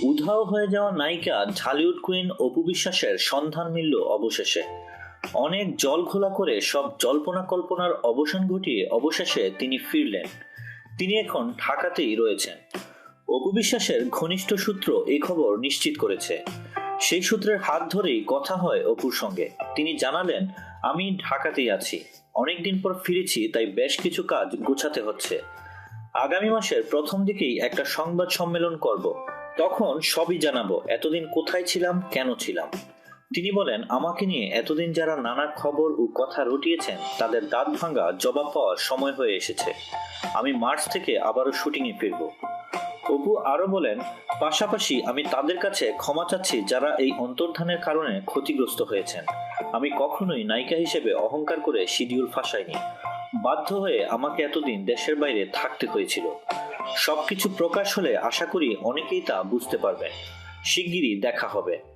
উধাও হয়ে যাওয়া নায়িকা ঢালিউড কুইন অপু বিশ্বাসের সন্ধান মিলল অবশেষে। অনেক জল ঘোলা করে সব জল্পনা কল্পনার অবসান ঘটিয়ে অবশেষে তিনি ফিরলেন। তিনি এখন ঢাকাতেই রয়েছেন। অপু বিশ্বাসের ঘনিষ্ঠ সূত্র এই খবর নিশ্চিত করেছে। সেই সূত্রের হাত ধরেই কথা হয় অপুর সঙ্গে। তিনি জানালেন, আমি ঢাকাতেই আছি। অনেকদিন পর ফিরেছি, তাই বেশ কিছু কাজ গোছাতে হচ্ছে। আগামী মাসের প্রথম দিকেই একটা সংবাদ সম্মেলন করব। তখন সবই জানাব, এতদিন কোথায় ছিলাম, কেন ছিলাম? তিনি বলেন, আমাকে নিয়ে এতদিন যারা নানা খবর ও কথা রটিয়েছেন, তাদের দাঁত ভাঙা জবাব পাওয়ার সময় হয়ে এসেছে। আমি মার্চ থেকে আবারও শুটিংয়ে ফিরব। অপু আরও বলেন, পাশাপাশি আমি তাদের কাছে ক্ষমা চাচ্ছি যারা এই অন্তর্ধানের কারণে ক্ষতিগ্রস্ত হয়েছেন। আমি কখনোই নায়িকা হিসেবে অহংকার করে শিডিউল ফাঁসাইনি। বাধ্য হয়ে আমাকে এতদিন দেশের বাইরে থাকতে হয়েছিল। সবকিছু প্রকাশ হলে আশা করি অনেকেই তা বুঝতে পারবেন শিগগিরই দেখা হবে।